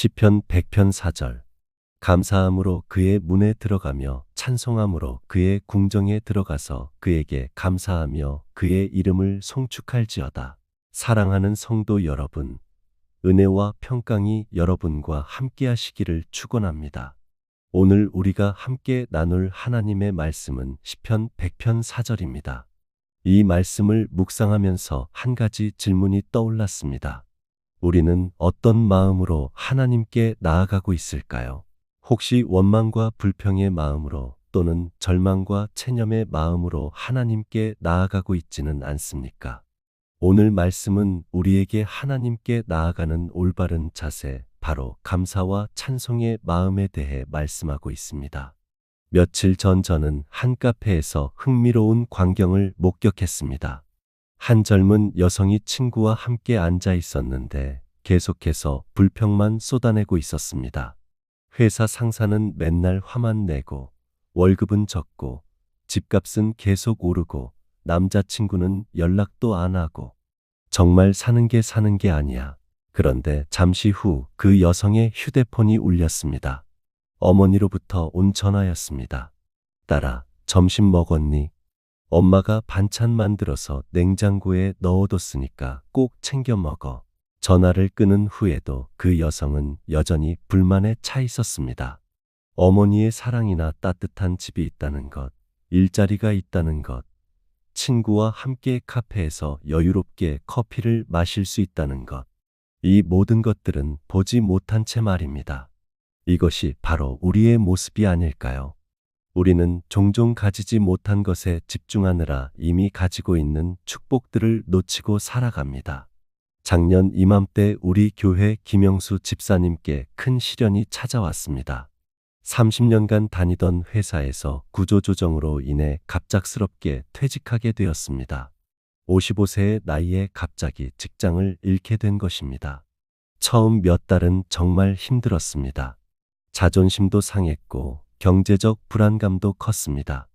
시편 100편 4절 감사함으로 그의 문에 들어가며 찬송함으로 그의 궁정에 들어가서 그에게 감사하며 그의 이름을 송축할지어다. 사랑하는 성도 여러분, 은혜와 평강이 여러분과 함께 하시기를 축원합니다. 오늘 우리가 함께 나눌 하나님의 말씀은 시편 100편 4절입니다. 이 말씀을 묵상하면서 한 가지 질문이 떠올랐습니다. 우리는 어떤 마음으로 하나님께 나아가고 있을까요? 혹시 원망과 불평의 마음으로 또는 절망과 체념의 마음으로 하나님께 나아가고 있지는 않습니까? 오늘 말씀은 우리에게 하나님께 나아가는 올바른 자세, 바로 감사와 찬송의 마음에 대해 말씀하고 있습니다. 며칠 전 저는 한 카페에서 흥미로운 광경을 목격했습니다. 한 젊은 여성이 친구와 함께 앉아 있었는데 계속해서 불평만 쏟아내고 있었습니다. 회사 상사는 맨날 화만 내고 월급은 적고 집값은 계속 오르고 남자친구는 연락도 안 하고 정말 사는 게 사는 게 아니야. 그런데 잠시 후 그 여성의 휴대폰이 울렸습니다. 어머니로부터 온 전화였습니다. 딸아, 점심 먹었니? 엄마가 반찬 만들어서 냉장고에 넣어뒀으니까 꼭 챙겨 먹어. 전화를 끊은 후에도 그 여성은 여전히 불만에 차 있었습니다. 어머니의 사랑이나 따뜻한 집이 있다는 것, 일자리가 있다는 것, 친구와 함께 카페에서 여유롭게 커피를 마실 수 있다는 것. 이 모든 것들은 보지 못한 채 말입니다. 이것이 바로 우리의 모습이 아닐까요? 우리는 종종 가지지 못한 것에 집중하느라 이미 가지고 있는 축복들을 놓치고 살아갑니다. 작년 이맘때 우리 교회 김영수 집사님께 큰 시련이 찾아왔습니다. 30년간 다니던 회사에서 구조조정으로 인해 갑작스럽게 퇴직하게 되었습니다. 55세의 나이에 갑자기 직장을 잃게 된 것입니다. 처음 몇 달은 정말 힘들었습니다. 자존심도 상했고 경제적 불안감도 컸습니다.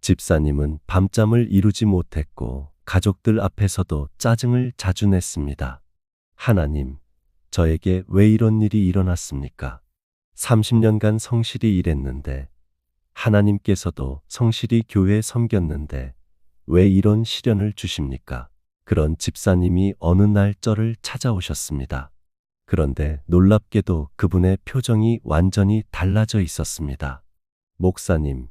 집사님은 밤잠을 이루지 못했고 가족들 앞에서도 짜증을 자주 냈습니다. 하나님, 저에게 왜 이런 일이 일어났습니까? 30년간 성실히 일했는데, 하나님께서도 성실히 교회 섬겼는데, 왜 이런 시련을 주십니까? 그런 집사님이 어느 날 저를 찾아오셨습니다. 그런데 놀랍게도 그분의 표정이 완전히 달라져 있었습니다. 목사님,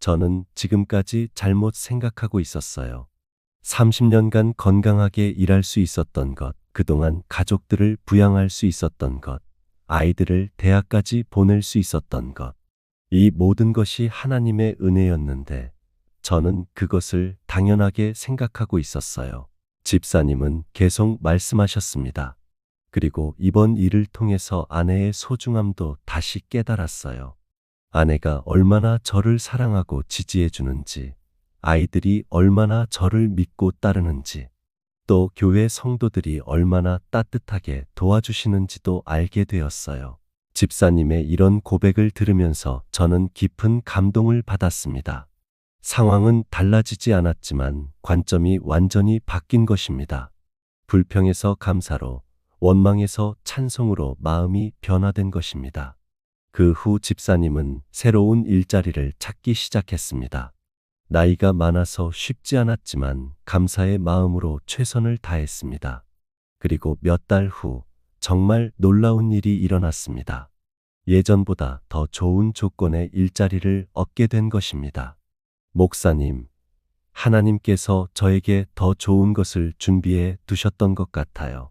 저는 지금까지 잘못 생각하고 있었어요. 30년간 건강하게 일할 수 있었던 것, 그동안 가족들을 부양할 수 있었던 것, 아이들을 대학까지 보낼 수 있었던 것. 이 모든 것이 하나님의 은혜였는데 저는 그것을 당연하게 생각하고 있었어요. 집사님은 계속 말씀하셨습니다. 그리고 이번 일을 통해서 아내의 소중함도 다시 깨달았어요. 아내가 얼마나 저를 사랑하고 지지해 주는지, 아이들이 얼마나 저를 믿고 따르는지, 또 교회 성도들이 얼마나 따뜻하게 도와주시는지도 알게 되었어요. 집사님의 이런 고백을 들으면서 저는 깊은 감동을 받았습니다. 상황은 달라지지 않았지만 관점이 완전히 바뀐 것입니다. 불평에서 감사로, 원망에서 찬송으로 마음이 변화된 것입니다. 그 후 집사님은 새로운 일자리를 찾기 시작했습니다. 나이가 많아서 쉽지 않았지만 감사의 마음으로 최선을 다했습니다. 그리고 몇 달 후 정말 놀라운 일이 일어났습니다. 예전보다 더 좋은 조건의 일자리를 얻게 된 것입니다. 목사님, 하나님께서 저에게 더 좋은 것을 준비해 두셨던 것 같아요.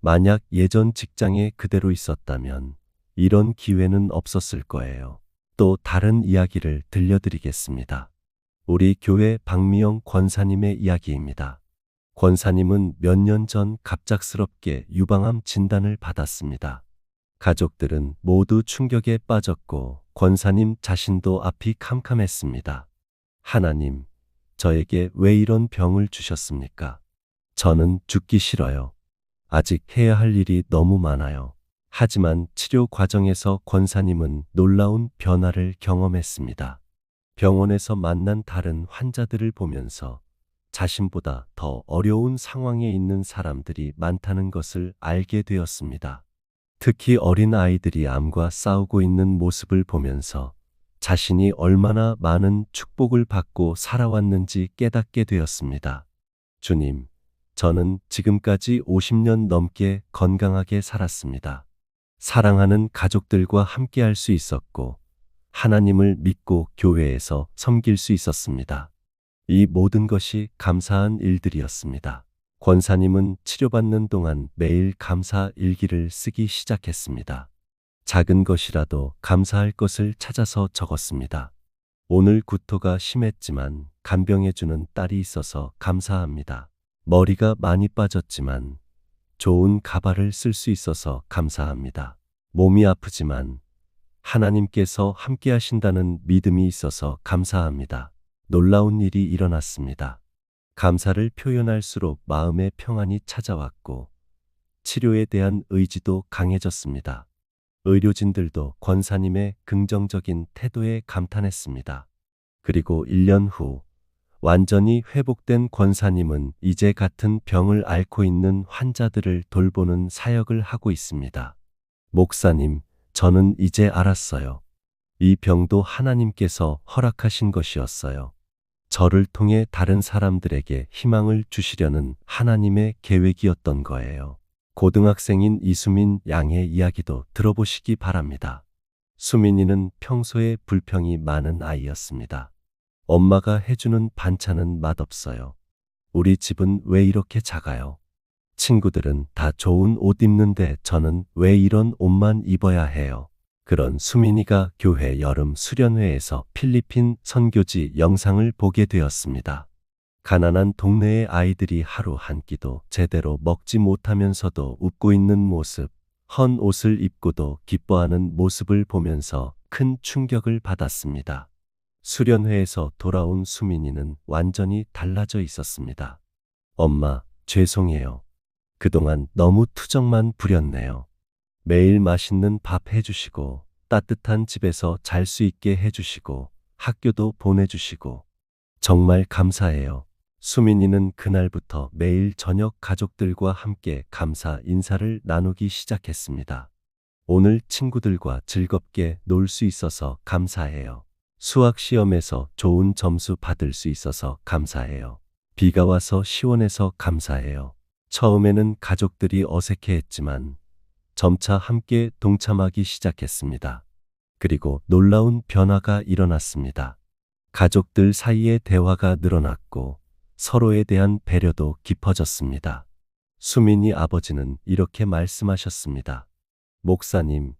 만약 예전 직장에 그대로 있었다면 이런 기회는 없었을 거예요. 또 다른 이야기를 들려드리겠습니다. 우리 교회 박미영 권사님의 이야기입니다. 권사님은 몇 년 전 갑작스럽게 유방암 진단을 받았습니다. 가족들은 모두 충격에 빠졌고 권사님 자신도 앞이 캄캄했습니다. 하나님, 저에게 왜 이런 병을 주셨습니까? 저는 죽기 싫어요. 아직 해야 할 일이 너무 많아요. 하지만 치료 과정에서 권사님은 놀라운 변화를 경험했습니다. 병원에서 만난 다른 환자들을 보면서 자신보다 더 어려운 상황에 있는 사람들이 많다는 것을 알게 되었습니다. 특히 어린 아이들이 암과 싸우고 있는 모습을 보면서 자신이 얼마나 많은 축복을 받고 살아왔는지 깨닫게 되었습니다. 주님, 저는 지금까지 50년 넘게 건강하게 살았습니다. 사랑하는 가족들과 함께 할 수 있었고, 하나님을 믿고 교회에서 섬길 수 있었습니다. 이 모든 것이 감사한 일들이었습니다. 권사님은 치료받는 동안 매일 감사 일기를 쓰기 시작했습니다. 작은 것이라도 감사할 것을 찾아서 적었습니다. 오늘 구토가 심했지만 간병해주는 딸이 있어서 감사합니다. 머리가 많이 빠졌지만 좋은 가발을 쓸 수 있어서 감사합니다. 몸이 아프지만 하나님께서 함께 하신다는 믿음이 있어서 감사합니다. 놀라운 일이 일어났습니다. 감사를 표현할수록 마음의 평안이 찾아왔고 치료에 대한 의지도 강해졌습니다. 의료진들도 권사님의 긍정적인 태도에 감탄했습니다. 그리고 1년 후 완전히 회복된 권사님은 이제 같은 병을 앓고 있는 환자들을 돌보는 사역을 하고 있습니다. 목사님, 저는 이제 알았어요. 이 병도 하나님께서 허락하신 것이었어요. 저를 통해 다른 사람들에게 희망을 주시려는 하나님의 계획이었던 거예요. 고등학생인 이수민 양의 이야기도 들어보시기 바랍니다. 수민이는 평소에 불평이 많은 아이였습니다. 엄마가 해주는 반찬은 맛없어요. 우리 집은 왜 이렇게 작아요? 친구들은 다 좋은 옷 입는데 저는 왜 이런 옷만 입어야 해요? 그런 수민이가 교회 여름 수련회에서 필리핀 선교지 영상을 보게 되었습니다. 가난한 동네의 아이들이 하루 한 끼도 제대로 먹지 못하면서도 웃고 있는 모습, 헌 옷을 입고도 기뻐하는 모습을 보면서 큰 충격을 받았습니다. 수련회에서 돌아온 수민이는 완전히 달라져 있었습니다. 엄마, 죄송해요. 그동안 너무 투정만 부렸네요. 매일 맛있는 밥 해주시고, 따뜻한 집에서 잘 수 있게 해주시고, 학교도 보내주시고, 정말 감사해요. 수민이는 그날부터 매일 저녁 가족들과 함께 감사 인사를 나누기 시작했습니다. 오늘 친구들과 즐겁게 놀 수 있어서 감사해요. 수학 시험에서 좋은 점수 받을 수 있어서 감사해요. 비가 와서 시원해서 감사해요. 처음에는 가족들이 어색해 했지만 점차 함께 동참하기 시작했습니다. 그리고 놀라운 변화가 일어났습니다. 가족들 사이의 대화가 늘어났고 서로에 대한 배려도 깊어졌습니다. 수민이 아버지는 이렇게 말씀하셨습니다. 목사님,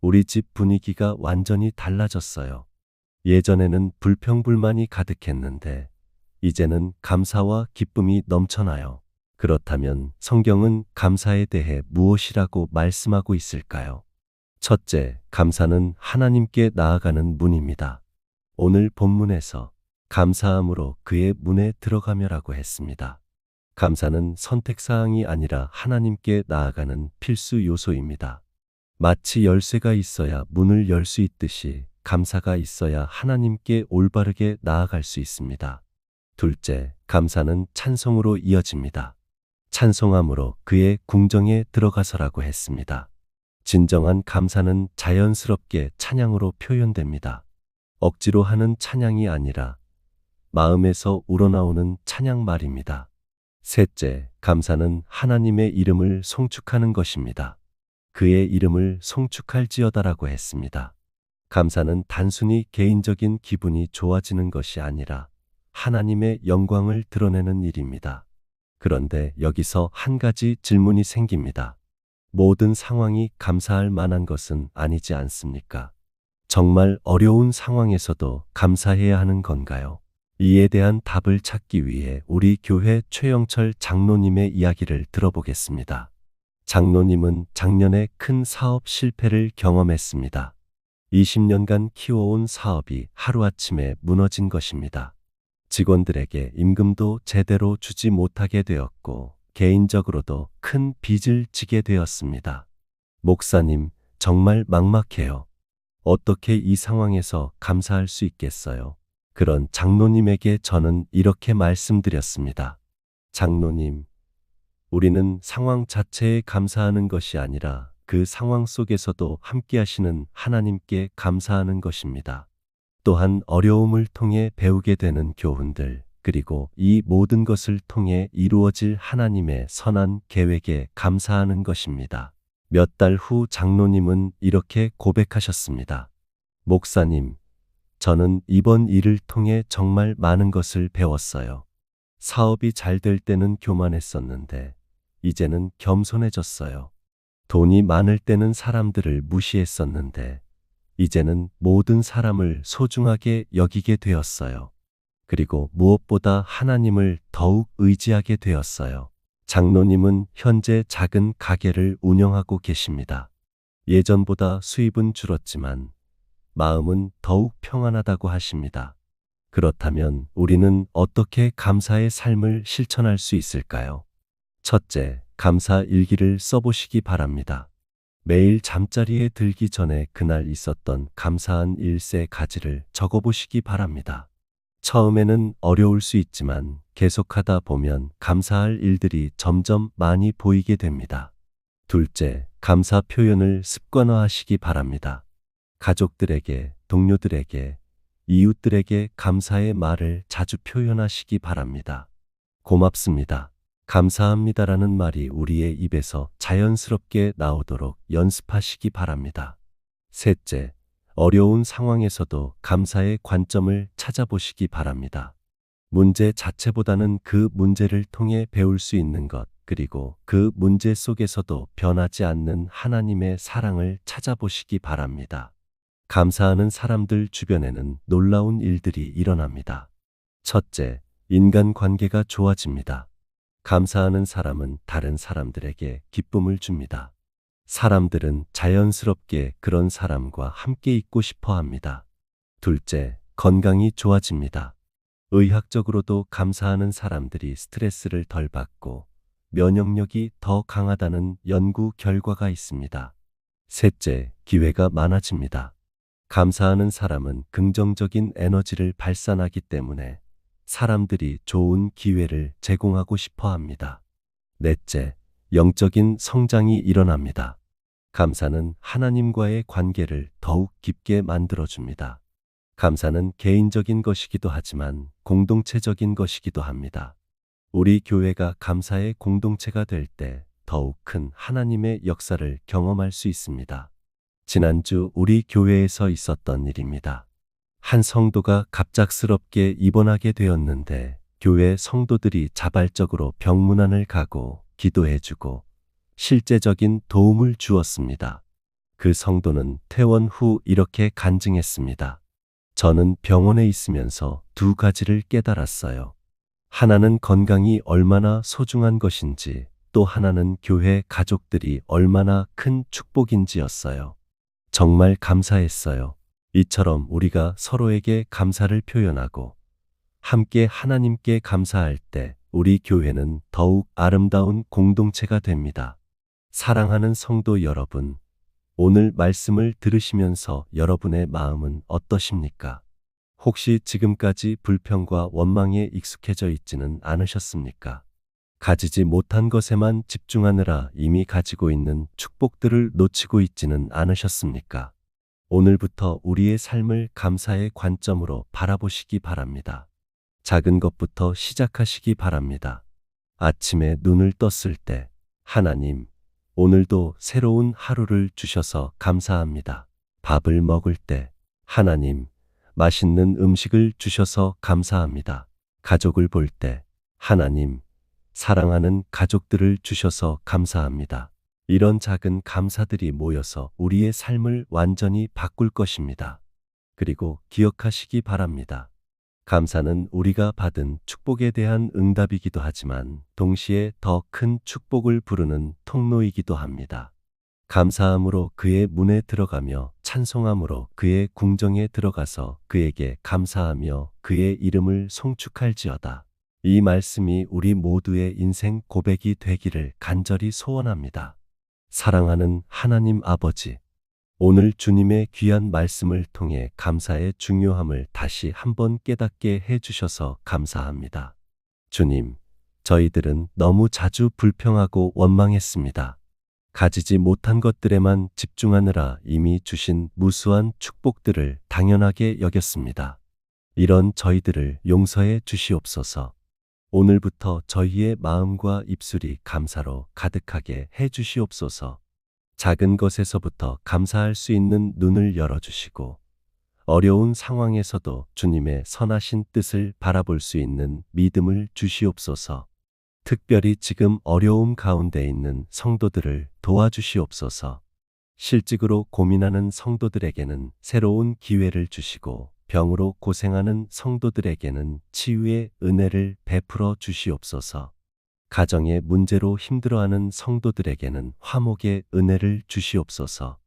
우리 집 분위기가 완전히 달라졌어요. 예전에는 불평불만이 가득했는데, 이제는 감사와 기쁨이 넘쳐나요. 그렇다면 성경은 감사에 대해 무엇이라고 말씀하고 있을까요? 첫째, 감사는 하나님께 나아가는 문입니다. 오늘 본문에서 감사함으로 그의 문에 들어가며라고 했습니다. 감사는 선택사항이 아니라 하나님께 나아가는 필수 요소입니다. 마치 열쇠가 있어야 문을 열 수 있듯이 감사가 있어야 하나님께 올바르게 나아갈 수 있습니다. 둘째, 감사는 찬송으로 이어집니다. 찬송함으로 그의 궁정에 들어가서라고 했습니다. 진정한 감사는 자연스럽게 찬양으로 표현됩니다. 억지로 하는 찬양이 아니라 마음에서 우러나오는 찬양 말입니다. 셋째, 감사는 하나님의 이름을 송축하는 것입니다. 그의 이름을 송축할지어다라고 했습니다. 감사는 단순히 개인적인 기분이 좋아지는 것이 아니라 하나님의 영광을 드러내는 일입니다. 그런데 여기서 한 가지 질문이 생깁니다. 모든 상황이 감사할 만한 것은 아니지 않습니까? 정말 어려운 상황에서도 감사해야 하는 건가요? 이에 대한 답을 찾기 위해 우리 교회 최영철 장로님의 이야기를 들어보겠습니다. 장로님은 작년에 큰 사업 실패를 경험했습니다. 20년간 키워온 사업이 하루아침에 무너진 것입니다. 직원들에게 임금도 제대로 주지 못하게 되었고, 개인적으로도 큰 빚을 지게 되었습니다. 목사님, 정말 막막해요. 어떻게 이 상황에서 감사할 수 있겠어요? 그런 장로님에게 저는 이렇게 말씀드렸습니다. 장로님, 우리는 상황 자체에 감사하는 것이 아니라 그 상황 속에서도 함께 하시는 하나님께 감사하는 것입니다. 또한 어려움을 통해 배우게 되는 교훈들, 그리고 이 모든 것을 통해 이루어질 하나님의 선한 계획에 감사하는 것입니다. 몇 달 후 장로님은 이렇게 고백하셨습니다. 목사님, 저는 이번 일을 통해 정말 많은 것을 배웠어요. 사업이 잘 될 때는 교만했었는데, 이제는 겸손해졌어요. 돈이 많을 때는 사람들을 무시했었는데, 이제는 모든 사람을 소중하게 여기게 되었어요. 그리고 무엇보다 하나님을 더욱 의지하게 되었어요. 장로님은 현재 작은 가게를 운영하고 계십니다. 예전보다 수입은 줄었지만 마음은 더욱 평안하다고 하십니다. 그렇다면 우리는 어떻게 감사의 삶을 실천할 수 있을까요? 첫째, 감사 일기를 써보시기 바랍니다. 매일 잠자리에 들기 전에 그날 있었던 감사한 일 세 가지를 적어보시기 바랍니다. 처음에는 어려울 수 있지만 계속하다 보면 감사할 일들이 점점 많이 보이게 됩니다. 둘째, 감사 표현을 습관화하시기 바랍니다. 가족들에게, 동료들에게, 이웃들에게 감사의 말을 자주 표현하시기 바랍니다. 고맙습니다. 감사합니다라는 말이 우리의 입에서 자연스럽게 나오도록 연습하시기 바랍니다. 셋째, 어려운 상황에서도 감사의 관점을 찾아보시기 바랍니다. 문제 자체보다는 그 문제를 통해 배울 수 있는 것, 그리고 그 문제 속에서도 변하지 않는 하나님의 사랑을 찾아보시기 바랍니다. 감사하는 사람들 주변에는 놀라운 일들이 일어납니다. 첫째, 인간 관계가 좋아집니다. 감사하는 사람은 다른 사람들에게 기쁨을 줍니다. 사람들은 자연스럽게 그런 사람과 함께 있고 싶어 합니다. 둘째, 건강이 좋아집니다. 의학적으로도 감사하는 사람들이 스트레스를 덜 받고 면역력이 더 강하다는 연구 결과가 있습니다. 셋째, 기회가 많아집니다. 감사하는 사람은 긍정적인 에너지를 발산하기 때문에 사람들이 좋은 기회를 제공하고 싶어 합니다. 넷째, 영적인 성장이 일어납니다. 감사는 하나님과의 관계를 더욱 깊게 만들어줍니다. 감사는 개인적인 것이기도 하지만 공동체적인 것이기도 합니다. 우리 교회가 감사의 공동체가 될 때 더욱 큰 하나님의 역사를 경험할 수 있습니다. 지난주 우리 교회에서 있었던 일입니다. 한 성도가 갑작스럽게 입원하게 되었는데 교회 성도들이 자발적으로 병문안을 가고 기도해주고 실제적인 도움을 주었습니다. 그 성도는 퇴원 후 이렇게 간증했습니다. 저는 병원에 있으면서 두 가지를 깨달았어요. 하나는 건강이 얼마나 소중한 것인지 또 하나는 교회 가족들이 얼마나 큰 축복인지였어요. 정말 감사했어요. 이처럼 우리가 서로에게 감사를 표현하고 함께 하나님께 감사할 때 우리 교회는 더욱 아름다운 공동체가 됩니다. 사랑하는 성도 여러분, 오늘 말씀을 들으시면서 여러분의 마음은 어떠십니까? 혹시 지금까지 불평과 원망에 익숙해져 있지는 않으셨습니까? 가지지 못한 것에만 집중하느라 이미 가지고 있는 축복들을 놓치고 있지는 않으셨습니까? 오늘부터 우리의 삶을 감사의 관점으로 바라보시기 바랍니다. 작은 것부터 시작하시기 바랍니다. 아침에 눈을 떴을 때, 하나님, 오늘도 새로운 하루를 주셔서 감사합니다. 밥을 먹을 때, 하나님, 맛있는 음식을 주셔서 감사합니다. 가족을 볼 때, 하나님, 사랑하는 가족들을 주셔서 감사합니다. 이런 작은 감사들이 모여서 우리의 삶을 완전히 바꿀 것입니다. 그리고 기억하시기 바랍니다. 감사는 우리가 받은 축복에 대한 응답이기도 하지만 동시에 더 큰 축복을 부르는 통로이기도 합니다. 감사함으로 그의 문에 들어가며 찬송함으로 그의 궁정에 들어가서 그에게 감사하며 그의 이름을 송축할지어다. 이 말씀이 우리 모두의 인생 고백이 되기를 간절히 소원합니다. 사랑하는 하나님 아버지, 오늘 주님의 귀한 말씀을 통해 감사의 중요함을 다시 한번 깨닫게 해 주셔서 감사합니다. 주님, 저희들은 너무 자주 불평하고 원망했습니다. 가지지 못한 것들에만 집중하느라 이미 주신 무수한 축복들을 당연하게 여겼습니다. 이런 저희들을 용서해 주시옵소서. 오늘부터 저희의 마음과 입술이 감사로 가득하게 해 주시옵소서. 작은 것에서부터 감사할 수 있는 눈을 열어주시고, 어려운 상황에서도 주님의 선하신 뜻을 바라볼 수 있는 믿음을 주시옵소서. 특별히 지금 어려움 가운데 있는 성도들을 도와주시옵소서. 실직으로 고민하는 성도들에게는 새로운 기회를 주시고, 병으로 고생하는 성도들에게는 치유의 은혜를 베풀어 주시옵소서. 가정의 문제로 힘들어하는 성도들에게는 화목의 은혜를 주시옵소서.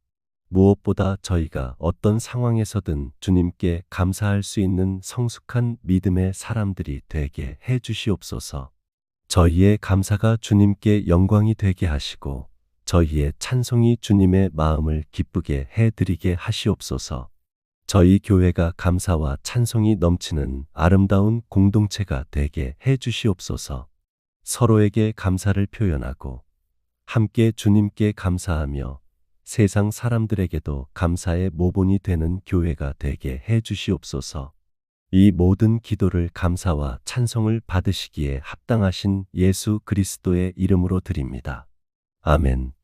무엇보다 저희가 어떤 상황에서든 주님께 감사할 수 있는 성숙한 믿음의 사람들이 되게 해 주시옵소서. 저희의 감사가 주님께 영광이 되게 하시고 저희의 찬송이 주님의 마음을 기쁘게 해 드리게 하시옵소서. 저희 교회가 감사와 찬송이 넘치는 아름다운 공동체가 되게 해 주시옵소서. 서로에게 감사를 표현하고 함께 주님께 감사하며 세상 사람들에게도 감사의 모본이 되는 교회가 되게 해 주시옵소서. 이 모든 기도를 감사와 찬송을 받으시기에 합당하신 예수 그리스도의 이름으로 드립니다. 아멘.